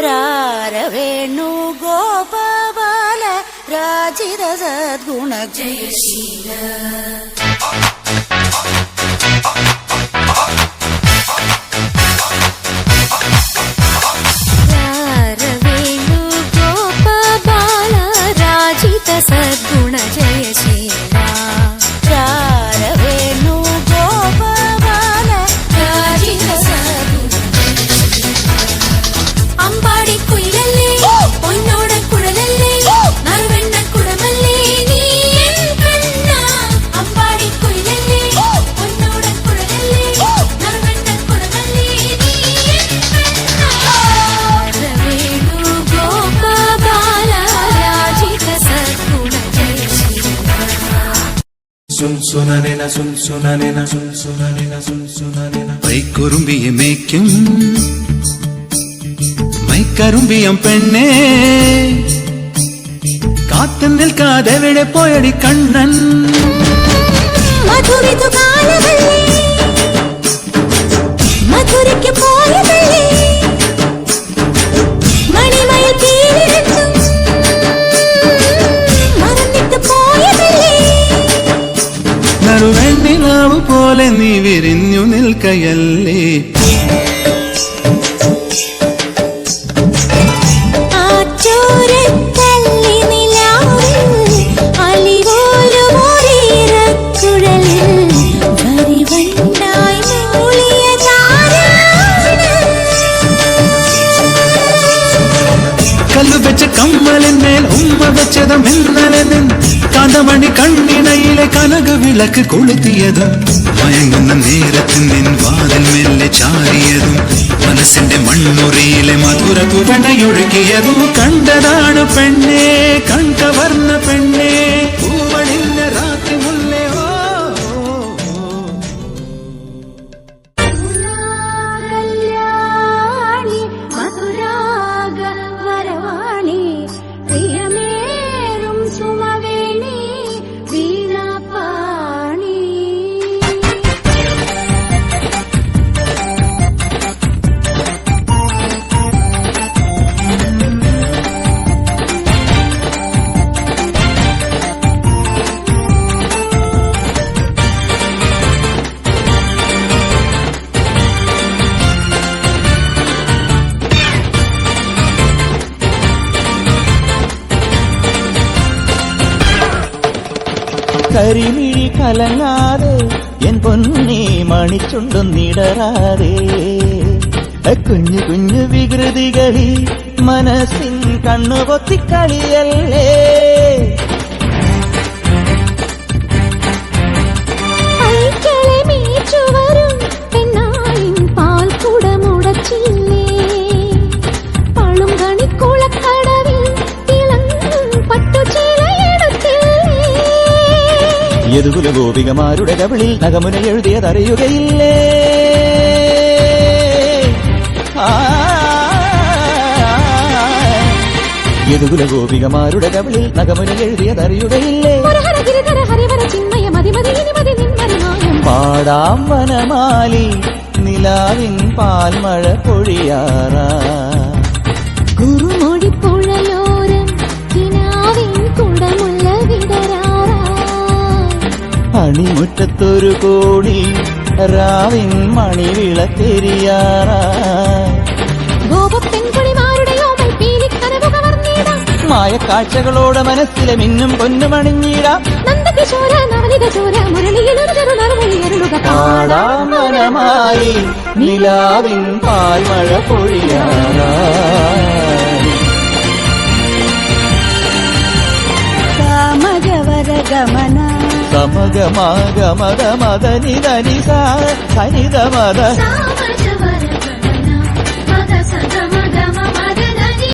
రారవేణు గోపాల రాజిర సద్గుణ జయశీల മേയ്ക്കും മൈക്കറുമ്പിയം പെണ്ണേ കാത്തു നിൽക്കാതെ എവിടെ പോയടി കണ്ണൻ പോലെ നീ വിരിഞ്ഞു നിൽക്കയല്ലേ? വെച്ചതും നിൻ കാന്തമണി കണ്ണിണയിലെ കനക വിളക്ക് കൊളുത്തിയതും മയങ്ങുന്ന നേരത്തിൽ നിൻ വാതിൽ മെല്ലെ ചാരിയതും മനസ്സിന്റെ മൺമുറിയിലെ മധുര കുവണയൊഴുകിയതും കണ്ടതാണ് പെണ്ണേ കണ്ടവർന്ന പെണ്ണേ. പൂവണിഞ്ഞ രാത്രി മുല്ലേ മധുരാഗ വരവാണി. കരിമിഴി കലങ്ങാതെ എൻ പൊന്നി മണിച്ചുണ്ടൊന്നിടരാതെ കുഞ്ഞു കുഞ്ഞു വികൃതികളിൽ മനസ്സിൻ കണ്ണുപൊത്തിക്കളിയല്ലേ. യദുകുല ഗോപികമാരുടെ കവിളിൽ നഗമുന എഴുതിയതറിയുകയില്ലേ? യദുകുല ഗോപികമാരുടെ കവിളിൽ നഗമുന എഴുതിയതറിയുകയില്ലേ? പാടാം വനമാലി നിലാവിൻ പാൽമഴ പൊഴിയാറ. കുറുമൊഴി പുഴയോരം അണിമുറ്റത്തൊരു കോടി രാവിൻ മണിവിളത്തെരിയാറാ ഗോപപ്പെൺകുളിമാരുടെ കാഴ്ചകളോട് മനസ്സിലെ മിന്നും പൊന്നുമണിഞ്ഞിടാം നന്ദകിശോര നവനിത ചോര മുരളിയിലും ചെറുനറുമൊഴിയരുളുക പാടാം. വനമായി നിലാവിൻ പാൽമഴ പൊഴിയാറാ. കാമജവര సమగ మగ మద మదని దనిసా సనిద మద